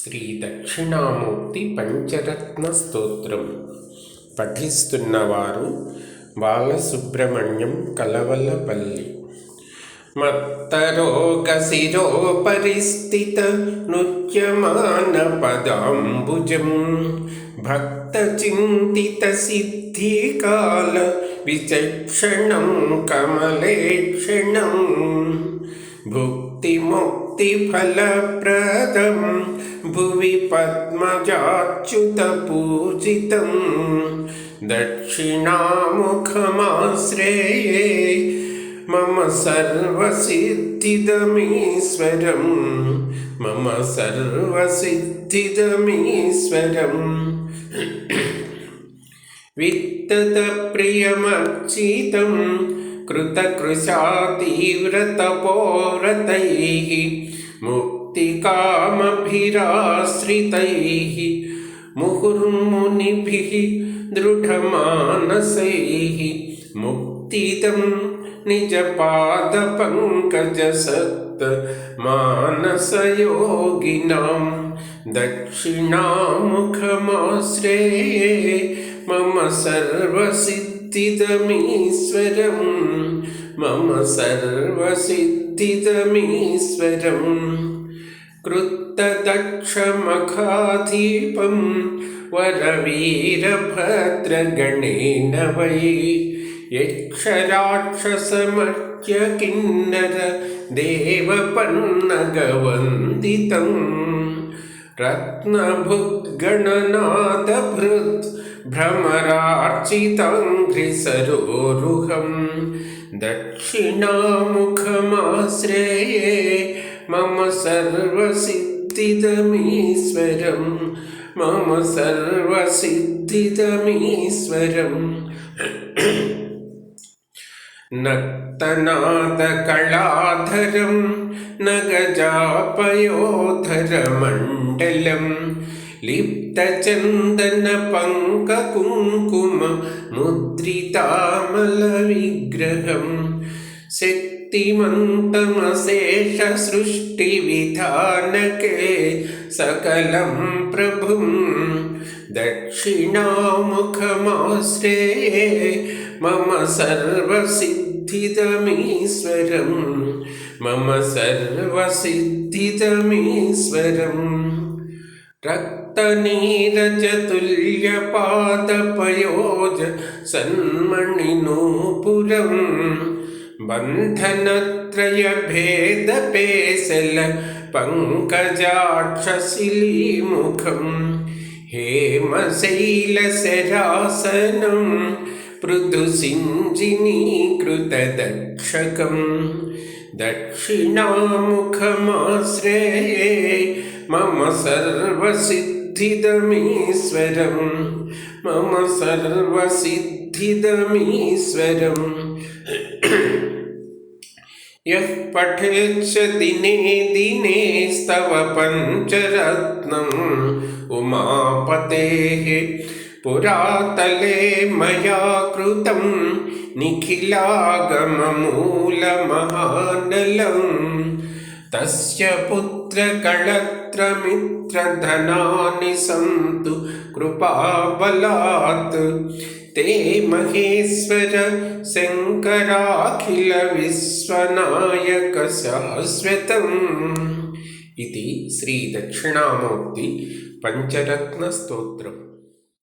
శ్రీ దక్షిణామూర్తి పంచరత్న స్తోత్రం పఠిస్తున్నవారు బాలసుబ్రహ్మణ్యం కలవలపల్లి మత్తరోగ శిరో పరిస్థిత నృత్యమాన పదాంబుజం భక్త చింతిత సిద్ధికాల విచక్షణం కమలేక్షణం भुक्तिमुक्तिफलप्रदं भुवि पद्मजाच्युतपूजितं दक्षिणामुखमाश्रये मम सर्वसिद्धिदमीश्वरं मम सर्वसिद्धिदमीश्वरम् वित्ततप्रियमर्चितं कृतकृशातीव्रतपोव्रतैः मुक्तिकामभिराश्रितैः मुहुर्मुनिभिः दृढमानसैः। मुक्तिदं निजपादपङ्कजसक्त मानसयोगिनां दक्षिणामुखमाश्रये मम सर्वसिद्धिदमीश्वरं मम सर्वसिद्धिदमीश्वरम्। कृत्तदक्षमखाधीपं वरवीरभद्रगणेन वै यक्षराक्षसमर्च्य किन्नर देवपन्नगवन्दितम् रत्नभुद्गणनादभृत् भ्रमरार्चिताङ्घ्रिसरोरुहं दक्षिणामुखमाश्रये मम सर्वसिद्धिदमीश्वरं मम सर्वसिद्धिदमीश्वरं नक्तनादकलाधरं न गजापयोधरमण्डलं लिप्तचन्दनपङ्ककुङ्कुममुद्रितामलविग्रहम् शक्तिमन्तमशेषसृष्टिविधानके सकलं प्रभुं दक्षिणामुखमाश्रये मम सर्वसिद्धिदमीश्वरं मम सर्वसिद्धिदमीश्वरम् रक्तनीरजतुल्यपादपयोज सन्मणिनूपुरं बन्धनत्रयभेदपेशल पङ्कजाक्षशिलीमुखं हेमशैलशरासनं पृथुसिञ्जिनीकृतदक्षकं दक्षिणामुखमाश्रये मम सर्वसिद्धिदमीश्वरं मम सर्वसिद्धिदमीश्वरम् यः पठेच्छ दिने दिने स्तव पञ्चरत्नम् उमापतेः पुरातले मया कृतं निखिलागममूलमहानलम्। तस्य पुत्रकळत्रमित्रधनानि सन्तु कृपाबलात् ते महेश्वर शङ्कराखिलविश्वनायक शाश्वतम् इति श्रीदक्षिणामूर्ति पञ्चरत्नस्तोत्रम्